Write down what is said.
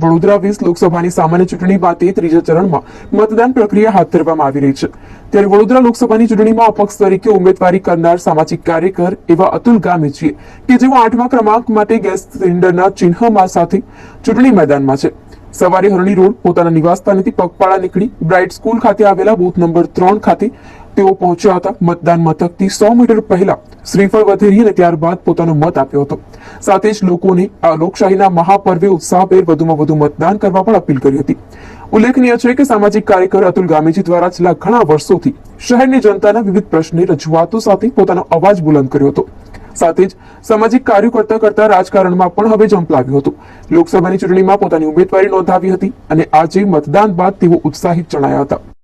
વડોદરા વીસ લોકસભાની સામાન્ય ચૂંટણી બાદ ત્રીજા ચરણમાં મતદાન પ્રક્રિયા હાથ ધરવામાં આવી રહી છે. ત્યારે વડોદરા લોકસભાની ચૂંટણીમાં અપક્ષ તરીકે ઉમેદવારી કરનાર સામાજિક કાર્યકર એવા અતુલ ગામેજીએ કે જેઓ આઠમા ક્રમાંક માટે ગેસ સિલિન્ડરના ચિહ્નમાં સાથે ચૂંટણી મેદાનમાં છે. સવારે હરણી રોડ પોતાના નિવાસસ્થાનેથી પગપાળા નીકળી બ્રાઇટ સ્કૂલ ખાતે આવેલા બૂથ નંબર ત્રણ ખાતે તેઓ પહોંચ્યા હતા મતદાન મથકથી સો મીટર પહેલા શ્રીફળ વધેરી અને ત્યારબાદ પોતાનો મત આપ્યો હતો. સાથે જ લોકોને આ લોકશાહીના મહાપર્વે ઉત્સાહભેર વધુમાં વધુ મતદાન કરવા પણ અપીલ કરી હતી. ઉલ્લેખનીય છે કે સામાજિક કાર્યકર અતુલ ગામેજી દ્વારા છેલ્લા ઘણા વર્ષોથી શહેરની જનતાના વિવિધ પ્રશ્ને રજૂઆતો સાથે પોતાનો અવાજ બુલંદ કર્યો હતો. સાથે જ સામાજિક કાર્યો કરતા કરતા રાજકારણમાં પણ હવે ઝંપલાવ્યું હતું. લોકસભાની ચૂંટણીમાં પોતાની ઉમેદવારી નોંધાવી હતી અને આજે મતદાન બાદ તેઓ ઉત્સાહિત જણાયા હતા.